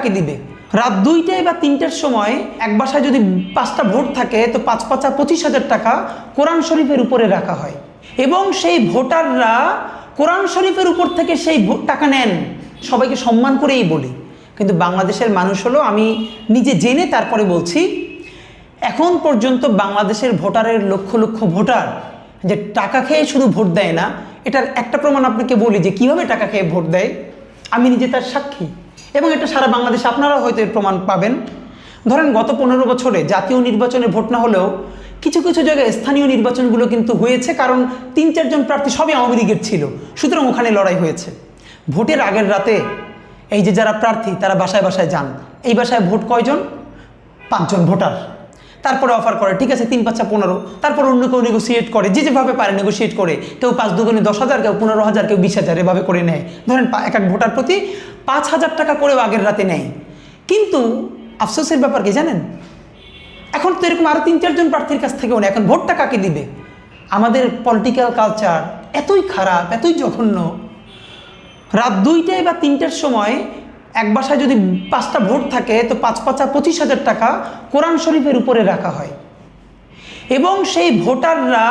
কাকে দিবে? রাত দুইটায় বা তিনটার সময় এক বাসায় যদি পাঁচটা ভোট থাকে, তো পাঁচ পাঁচা পঁচিশ হাজার টাকা কোরআন শরীফের উপরে রাখা হয়। এবং সেই ভোটাররা কোরআন শরীফের উপর থেকে সেই টাকা নেন। সবাইকে সম্মান করেই বলি। কিন্তু বাংলাদেশের মানুষ হলো, আমি নিজে জেনে তারপরে বলছি, এখন পর্যন্ত বাংলাদেশের ভোটারের লক্ষ লক্ষ ভোটার যে টাকা খেয়ে শুধু ভোট দেয় না, এটার একটা প্রমাণ আপনাকে বলি যে কীভাবে টাকা খেয়ে ভোট দেয়। আমি নিজে তার সাক্ষী। এবং এটা সারা বাংলাদেশে আপনারাও হয়তো এর প্রমাণ পাবেন। ধরেন গত পনেরো বছরে জাতীয় নির্বাচনে ভোট না হলেও কিছু কিছু জায়গায় স্থানীয় নির্বাচনগুলো কিন্তু হয়েছে, কারণ তিন চারজন প্রার্থী সবই আওয়ামী লীগের ছিল, সুতরাং ওখানে লড়াই হয়েছে। ভোটের আগের রাতে এই যে যারা প্রার্থী, তারা বাসায় বাসায় যান। এই বাসায় ভোট কয়জন? পাঁচজন ভোটার। তারপরে অফার করে, ঠিক আছে, তিন পাঁচটা পনেরো। তারপর অন্য কেউ নেগোসিয়েট করে, যে যেভাবে পারে নেগোসিয়েট করে। কেউ পাঁচ দুগুণে দশ হাজার, কেউ পনেরো হাজার, কেউ বিশ হাজার, এভাবে করে নেয়। ধরেন এক এক ভোটার প্রতি পাঁচ হাজার টাকা করেও আগের রাতে নেয় কিন্তু আফসোসের ব্যাপার কি জানেন? এখন তো এরকম আরও তিন চারজন প্রার্থীর কাছ থেকেও না এখন ভোটটা কাকে দিবে? আমাদের পলিটিক্যাল কালচার এতই খারাপ, এতই জঘন্য। রাত দুইটায় বা তিনটার সময় এক বাসায় যদি পাঁচটা ভোট থাকে, তো পাঁচ, পাঁচা পঁচিশ হাজার টাকা কোরআন শরীফের উপরে রাখা হয়। এবং সেই ভোটাররা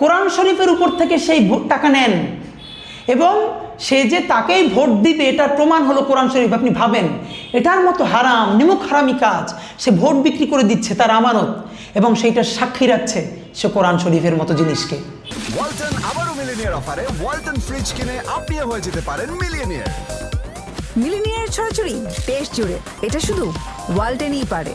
কোরআন শরীফের উপর থেকে সেই ভোট টাকা নেন। এবং সে যে তাকেই ভোট দিবে এটার প্রমাণ হলো কোরআন শরীফ। আপনি ভাবেন এটার মতো হারাম নিমুখ হারামি কাজ। সে ভোট বিক্রি করে দিচ্ছে তার আমানত এবং সেইটার সাক্ষী রাখছে সে কোরআন শরীফের মতো জিনিসকে। ওয়ালটন আবারও মিলিনিয়ার অফারে ওয়ালটন ফ্রিজ কিনে আপনিও হয়ে যেতে পারেন মিলিয়নিয়ার মিলিনিয়ার ছড়াছড়ি দেশ জুড়ে এটা শুধু ওয়ালটেনই পারে।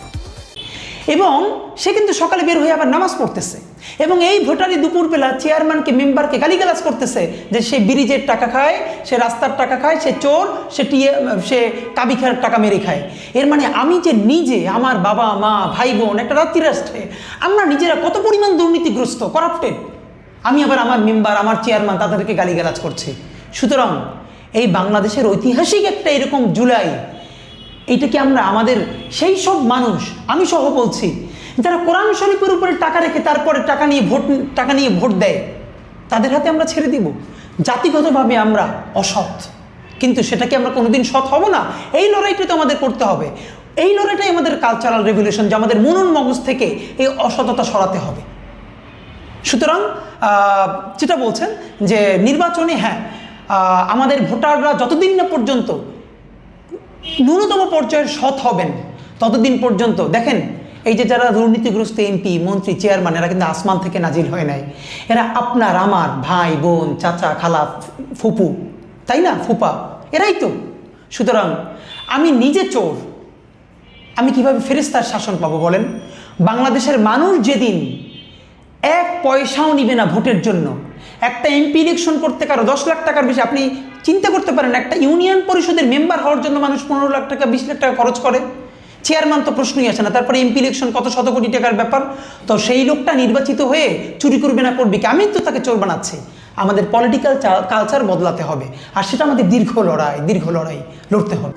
এবং সে কিন্তু সকালে বের হয়ে আবার নামাজ পড়তেছে। এবং এই ভোটারই দুপুরবেলা চেয়ারম্যানকে, মেম্বারকে গালিগালাজ করতেছে যে সে ব্রিজের টাকা খায়, সে রাস্তার টাকা খায়, সে চোর, সে টিয়ে সে কাবি খার টাকা মেরে খায়। এর মানে আমি যে নিজে, আমার বাবা, মা, ভাই, বোন একটা রাত্রি রাষ্ট্রে আমরা নিজেরা কত পরিমাণ দুর্নীতিগ্রস্ত করাপ্টেড আমি আবার আমার মেম্বার, আমার চেয়ারম্যান তাদেরকে গালিগালাজ করছি। সুতরাং এই বাংলাদেশের ঐতিহাসিক একটা এরকম জুলাই, এইটা কি আমরা আমাদের সেই সব মানুষ, আমি সহ বলছি যারা কোরআন শরীফের উপরে টাকা রেখে তারপরে টাকা নিয়ে ভোট, টাকা নিয়ে ভোট দেয়, তাদের হাতে আমরা ছেড়ে দিব। জাতিগতভাবে আমরা অসৎ, কিন্তু সেটা কি আমরা কোনোদিন সৎ হব না। এই লড়াইটা তো আমাদের করতে হবে। এই লড়াইটাই আমাদের কালচারাল রেভলিউশন যে আমাদের মনন মগজ থেকে এই অসততা সরাতে হবে। সুতরাং যেটা বলছেন যে নির্বাচনে হ্যাঁ আমাদের ভোটাররা যতদিন না পর্যন্ত ন্যূনতম পর্যায়ের সৎ হবেন, ততদিন পর্যন্ত, দেখেন এই যে যারা দুর্নীতিগ্রস্ত এমপি, মন্ত্রী চেয়ারম্যান এরা কিন্তু আসমান থেকে নাজিল হয় নাই। এরা আপনার, আমার, ভাই, বোন, চাচা, খালা, ফুপু, তাই না? ফুপা, এরাই তো। সুতরাং আমি নিজে চোর, আমি কীভাবে ফেরেস্তার শাসন পাবো বলেন? বাংলাদেশের মানুষ যেদিন এক পয়সাও নিবে না ভোটের জন্য, একটা এমপি ইলেকশন করতে কারও দশ লাখ টাকার বেশি, আপনি চিন্তা করতে পারেন, একটা ইউনিয়ন পরিষদের মেম্বার হওয়ার জন্য মানুষ পনেরো লাখ টাকা, বিশ লাখ টাকা খরচ করে। চেয়ারম্যান তো প্রশ্নই আসে না, তারপরে এমপি ইলেকশন কত শত কোটি টাকার ব্যাপার, তো সেই লোকটা নির্বাচিত হয়ে চুরি করবে না করবে কি? আমি তো তাকে চোর বানাচ্ছি। আমাদের পলিটিক্যাল কালচার বদলাতে হবে, আর সেটা আমাদের দীর্ঘ লড়াই দীর্ঘ লড়াই লড়তে হবে।